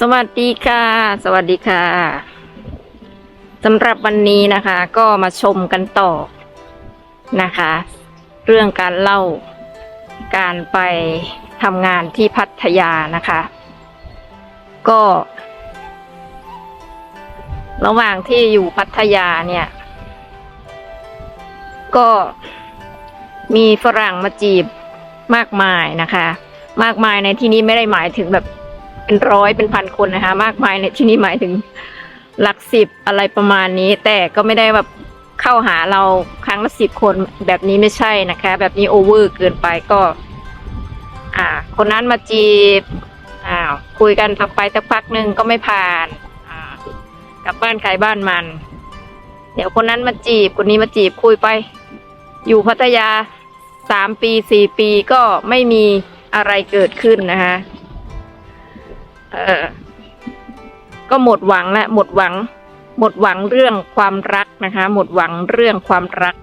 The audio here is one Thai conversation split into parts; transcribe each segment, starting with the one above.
สวัสดีค่ะ สวัสดีค่ะสำหรับวันนี้นะคะ ก็มาชมกันต่อนะคะ เรื่องการเล่าการไปทำงานที่พัทยานะคะ ก็ ระหว่างที่อยู่พัทยาเนี่ย ก็มีฝรั่งมาจีบมากมายนะคะ มากมายในที่นี้ไม่ได้หมายถึงแบบ เป็นร้อยเป็นพันคนนะคะ มากมายในที่นี้หมายถึงหลักสิบอะไรประมาณนี้ แต่ก็ไม่ได้แบบเข้าหาเราครั้งละสิบคนแบบนี้ไม่ใช่นะคะ แบบนี้โอเวอร์เกินไปก็ อ่า คนนั้นมาจีบอ้าวคุยกันสักไปสักพักหนึ่งก็ไม่ผ่านอ่ากลับบ้านใครบ้านมัน เดี๋ยวคนนั้นมาจีบคนนี้มาจีบคุยไป อยู่พัทยาสามปีสี่ปีก็ไม่มีอะไรเกิดขึ้นนะคะ เออ ก็หมดหวังและหมดหวัง หมดหวังเรื่องความรักนะคะ หมดหวังเรื่องความรัก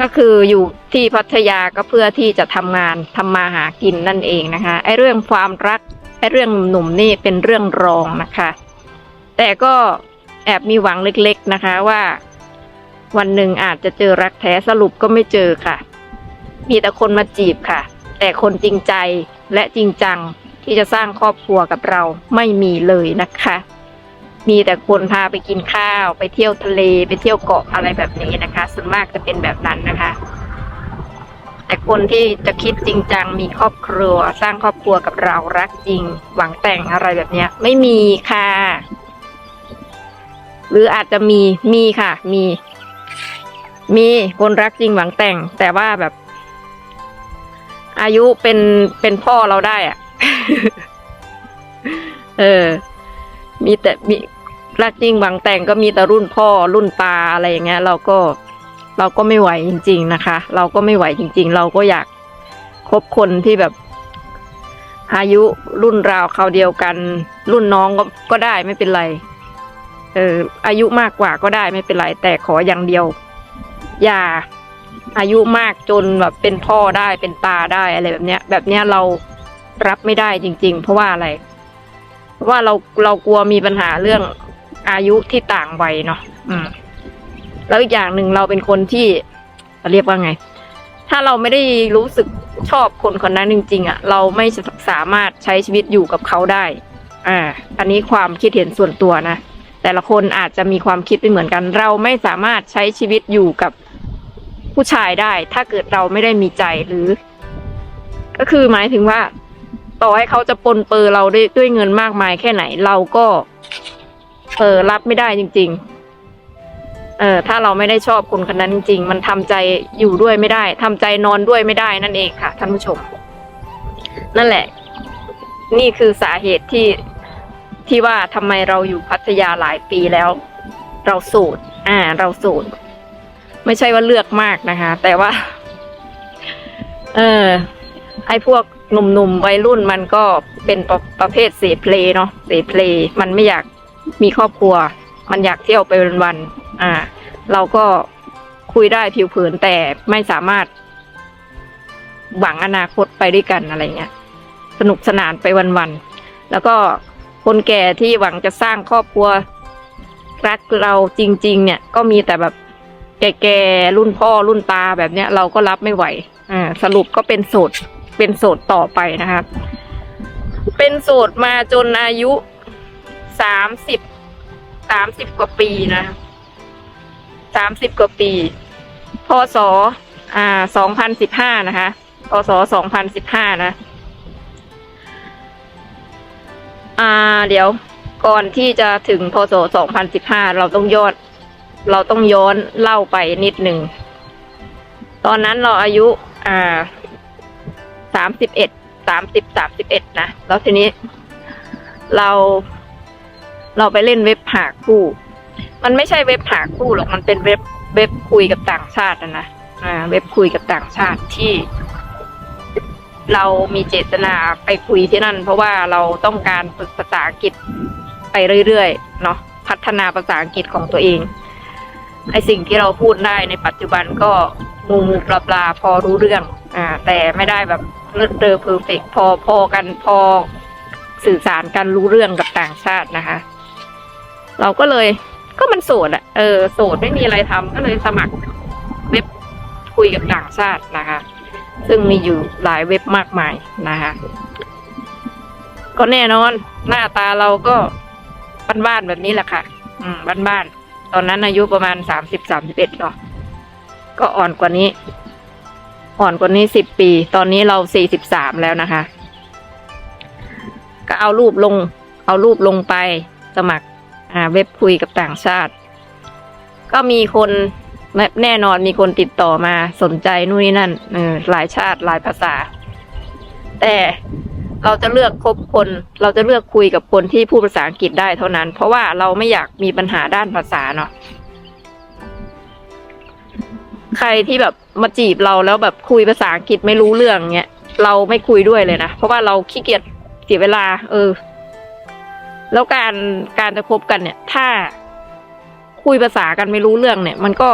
ก็คืออยู่ที่พัทยาก็เพื่อที่จะทำงานทำมาหากินนั่นเองนะคะ ไอ้เรื่องความรักไอ้เรื่องหนุ่มๆนี่เป็นเรื่องรองนะคะ แต่ก็แอบมีหวังเล็กๆนะคะว่าวันหนึ่งอาจจะเจอรักแท้สรุปก็ไม่เจอค่ะ มีแต่คนมาจีบค่ะ แต่คนจริงใจและจริงจัง ที่จะสร้างครอบครัวกับเราไม่มีเลยนะคะ มีแต่คนพาไปกินข้าว ไปเที่ยวทะเลไปเที่ยวเกาะอะไรแบบนี้นะคะ ส่วนมากจะเป็นแบบนั้นนะคะ แต่คนที่จะคิดจริงจังมีครอบครัว สร้างครอบครัวกับเรารักจริง หวังแต่งอะไรแบบนี้ไม่มีค่ะ หรืออาจจะมีมีค่ะ มี มีคนรักจริงหวังแต่ง แต่ว่าแบบอายุเป็นเป็นพ่อเราได้อะ เออ มีแต่มีรักจริงหวังแต่งก็มีแต่รุ่นพ่อรุ่นตาอะไรอย่างเงี้ย เราก็เราก็ไม่ไหวจริง ๆ นะคะ เราก็ไม่ไหวจริง ๆ เราก็อยากคบคนที่แบบ อายุรุ่นราวเขาเดียวกัน รุ่นน้องก็ก็ได้ไม่เป็นไร เออ อายุมากกว่าก็ได้ไม่เป็นไร แต่ขออย่างเดียว อย่าอายุมากจนแบบเป็นพ่อได้เป็นตาได้อะไรแบบเนี้ย แบบเนี้ยเรา รับไม่ได้จริง ๆ เพราะว่าอะไร เพราะว่าเราเรากลัวมีปัญหาเรื่องอายุที่ต่างวัยเนาะอืม แล้วอีกอย่างหนึ่งเราเป็นคนที่เรียกว่าไง ถ้าเราไม่ได้รู้สึกชอบคนคนนั้นจริงๆอะ เราไม่สามารถใช้ชีวิตอยู่กับเขาได้ อ่า อันนี้ความคิดเห็นส่วนตัวนะแต่ละคนอาจจะมีความคิดไม่เหมือนกัน เราไม่สามารถใช้ชีวิตอยู่กับผู้ชายได้ ถ้าเกิดเราไม่ได้มีใจหรือ ก็คือหมายถึงว่า ต่อให้เขาจะปนเปื้อเราด้วยด้วยเงินมากมายแค่ไหน เราก็เออรับไม่ได้จริง ๆ เออถ้าเราไม่ได้ชอบคนคนนั้นจริงๆมันทำใจอยู่ด้วยไม่ได้ทำใจนอนด้วยไม่ได้นั่นเองค่ะ ท่านผู้ชม นั่นแหละ นี่คือสาเหตุที่ที่ว่าทำไมเราอยู่พัทยาหลายปีแล้ว เราโสูตรอ่า เราโสูตรไม่ใช่ว่าเลือกมากนะคะ แต่ว่า เออไอ้พวก หนุ่มๆวัยรุ่นมันก็เป็นประประเภทเสพเพลเนาะเสพเพลมันไม่อยากมีครอบครัว มันอยากเที่ยวไปวันๆอ่า เราก็คุยได้ผิวเผินแต่ไม่สามารถ หวังอนาคตไปด้วยกันอะไรเงี้ยสนุกสนานไปวันๆแล้วก็คนแก่ที่หวังจะสร้างครอบครัวรักเราจริง ๆ เนี่ย ก็มีแต่แบบแก่ๆรุ่นพ่อรุ่นตาแบบเนี้ย เราก็รับไม่ไหว อ่า สรุปก็เป็นโสด เป็นโสดต่อไปนะครับ เป็นโสดมาจนอายุสามสิบสามสิบกว่าปีนะสามสิบกว่าปีพศอ่าสองพันสิบห้านะคะพศสองพันสิบห้านะ อ่า เดี๋ยวก่อนที่จะถึงพศสองพันสิบห้าเราต้องยอด เราต้องย้อนเล่าไปนิดหนึ่ง ตอนนั้นเราอายุ อ่า สามสิบเอ็ดสามสิบสามสิบเอ็ดนะ แล้วทีนี้ เรา เราไปเล่นเว็บหาคู่ มันไม่ใช่เว็บหาคู่หรอกมันเป็นเว็บเว็บคุยกับต่างชาตินะนะอ่าเว็บคุยกับต่างชาติที่ เรามีเจตนาไปคุยที่นั่น เพราะว่าเราต้องการฝึกภาษาอังกฤษไปเรื่อยๆเนาะพัฒนาภาษาอังกฤษของตัวเองไอสิ่งที่เราพูดได้ในปัจจุบันก็งูงูปลาปลาพอรู้เรื่อง อ่า แต่ไม่ได้แบบ เลิศเลอเพอร์เฟกพอพอกันพอสื่อสารกันรู้เรื่องกับต่างชาตินะคะ เราก็เลยก็มันโสดอะเออโสดไม่มีอะไรทำก็เลยสมัครเว็บคุยกับต่างชาตินะคะ ซึ่งมีอยู่หลายเว็บมากมายนะคะ ก็แน่นอนหน้าตาเราก็บ้านๆแบบนี้แหละค่ะ อืมบ้านๆตอนนั้นอายุประมาณสามสิบสามสิบเอ็ดเนาะก็อ่อนกว่านี้ อ่อนกว่านี้สิบปี ตอนนี้เราสี่สิบสามแล้วนะคะ ก็เอารูปลง เอารูปลงไปสมัครอ่าเว็บคุยกับต่างชาติ ก็มีคนแน่แน่นอนมีคนติดต่อมาสนใจนู่นนี่นั่นเออหลายชาติหลายภาษา แต่เราจะเลือกคบคน เราจะเลือกคุยกับคนที่พูดภาษาอังกฤษได้เท่านั้น เพราะว่าเราไม่อยากมีปัญหาด้านภาษาเนาะ ใครที่แบบมาจีบเราแล้วแบบคุยภาษาอังกฤษไม่รู้เรื่องเงี้ยเราไม่คุยด้วยเลยนะเพราะว่าเราขี้เกียจเสียเวลา เออ แล้วการการจะคบกันเนี่ย ถ้าคุยภาษากันไม่รู้เรื่องเนี่ย มันก็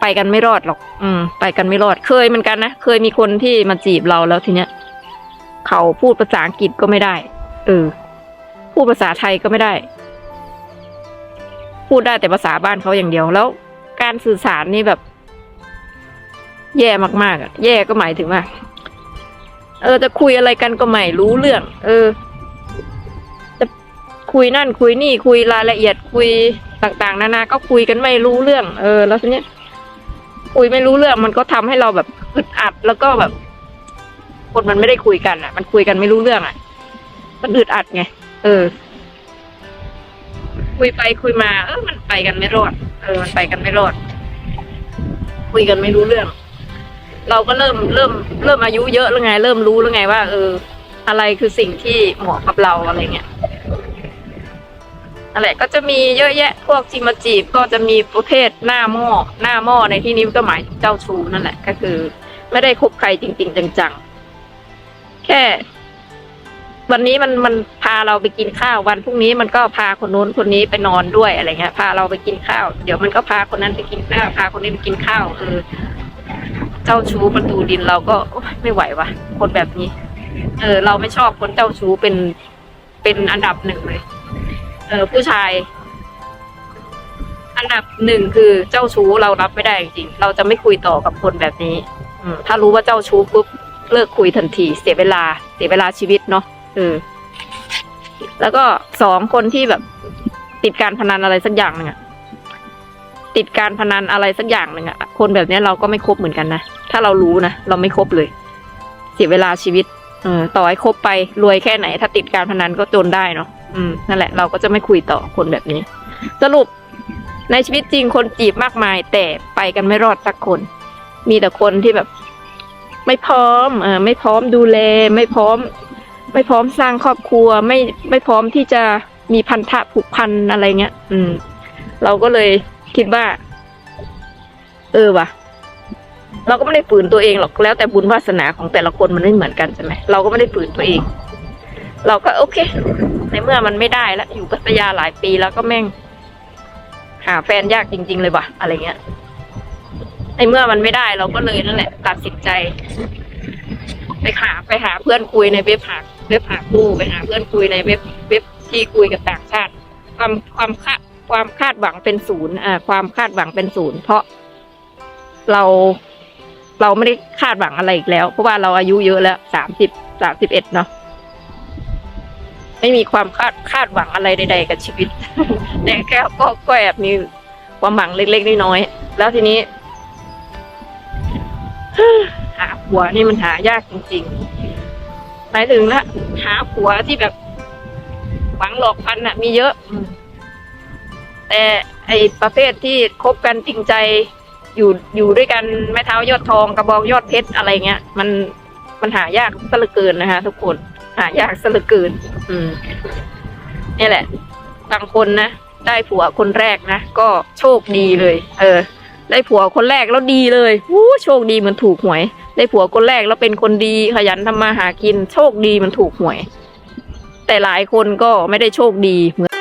ไปกันไม่รอดหรอก อืม ไปกันไม่รอด เคยเหมือนกันนะ เคยมีคนที่มาจีบเราแล้วทีเนี้ย เขาพูดภาษาอังกฤษก็ไม่ได้ เออ พูดภาษาไทยก็ไม่ได้ พูดได้แต่ภาษาบ้านเขาอย่างเดียวแล้ว การสื่อสารนี่แบบ แย่มากๆอะ แย่ก็หมายถึงว่า เออจะคุยอะไรกันก็ไม่รู้เรื่อง เออ จะคุยนั่นคุยนี่คุยรายละเอียดคุยต่างๆ นานา ก็คุยกันไม่รู้เรื่อง เออ แล้วทีนี้คุยไม่รู้เรื่องมันก็ทำให้เราแบบอึดอัดแล้วก็แบบ คนมันไม่ได้คุยกันอะ มันคุยกันไม่รู้เรื่องอะ มันอึดอัดไง เออ คุยไปคุยมา เออ มันไปกันไม่รอด เออ มันไปกันไม่รอด คุยกันไม่รู้เรื่อง เราก็เริ่มเริ่มเริ่มอายุเยอะแล้วไง เริ่มรู้แล้วไงว่า เออ อะไรคือสิ่งที่เหมาะกับเราอะไรเงี้ยอะไรก็จะมีเยอะแยะ พวกจิมาจีบก็จะมีประเภทหน้าหม้อหน้าหม้อในที่นี้ก็หมายเจ้าชู้นั่นแหละ ก็คือ ไม่ได้คบใครจริง ๆ จังๆ แค่ วันนี้มันมันพาเราไปกินข้าววันพรุ่งนี้มันก็พาคนนู้นคนนี้ไปนอนด้วยอะไรเงี้ยพาเราไปกินข้าว เดี๋ยวมันก็พาคนนั้นไปกินข้าวพาคนนี้ไปกินข้าวเออเจ้าชู้ประตูดินเราก็ไม่ไหววะคนแบบนี้ เออ เราไม่ชอบคนเจ้าชู้เป็นเป็นอันดับหนึ่งเลย เออ ผู้ชาย อันดับหนึ่งคือเจ้าชู้เรารับไม่ได้จริงเราจะไม่คุยต่อกับคนแบบนี้ อืถ้ารู้ว่าเจ้าชู้ปุ๊บเลิกคุยทันที เสียเวลา เสียเวลาชีวิตเนาะ เออ แล้วก็สองคนที่แบบ ติดการพนันอะไรสักอย่างหนึ่งอะติดการพนันอะไรสักอย่างหนึ่งอะคนแบบนี้เราก็ไม่คบเหมือนกันนะ ถ้าเรารู้นะ เราไม่คบเลย เสียเวลาชีวิตเออต่อให้คบไปรวยแค่ไหน ถ้าติดการพนันก็จนได้เนาะอืมนั่นแหละเราก็จะไม่คุยต่อคนแบบนี้ สรุปในชีวิตจริงคนจีบมากมาย แต่ไปกันไม่รอดสักคน มีแต่คนที่แบบ ไม่พร้อมเออไม่พร้อมดูแล ไม่พร้อม ไม่พร้อมสร้างครอบครัวไม่ไม่พร้อมที่จะมีพันธะผูกพันอะไรเงี้ย อืม เราก็เลยคิดว่า เออว่ะ เราก็ไม่ได้ฝืนตัวเองหรอกแล้วแต่บุญวาสนาของแต่ละคนมันไม่เหมือนกันใช่ไหมเราก็ไม่ได้ฝืนตัวเอง เราก็โอเค ในเมื่อมันไม่ได้แล้วอยู่พัทยาหลายปีแล้วก็แม่ง หาแฟนยากจริง ๆ เลยว่ะ อะไรเงี้ยในเมื่อมันไม่ได้เราก็เลยนั่นแหละ ตัดสินใจ ไปหาไปหาเพื่อนคุยในเว็บหา เว็บหาคู่ไปหาเพื่อนคุยในเว็บเว็บที่คุยกับต่างชาติ ความความคาดความคาดหวังเป็นศูนย์อ่าความคาดหวังเป็นศูนย์เพราะเราเราไม่ได้คาดหวังอะไรอีกแล้ว เพราะว่าเราอายุเยอะแล้วสามสิบสามสิบเอ็ดเนาะไม่มีความคาดคาดหวังอะไรใด ๆ กับชีวิตแต่แค่ก็ก็แอบมีความหวังเล็กๆน้อยๆแล้วทีนี้หาผัวนี่มันหายากจริง ๆ หมายถึงละหาผัวที่แบบหวังหลอกพันน่ะ มีเยอะอืมแต่ไอประเภทที่คบกันจริงใจอยู่อยู่ด้วยกันแม่เท้ายอดทองกระบองยอดเพชรอะไรเงี้ย มันมันหายากซะเหลือเกินนะคะทุกคน หายากซะเหลือเกิน อืมนี่แหละบางคนนะได้ผัวคนแรกนะก็โชคดีเลย เออ ได้ผัวคนแรกแล้วดีเลยวู้โชคดีเหมือนถูกหวย ได้ผัวคนแรกแล้วเป็นคนดีขยันทำมาหากิน โชคดีมันถูกหวย แต่หลายคนก็ไม่ได้โชคดีเหมือน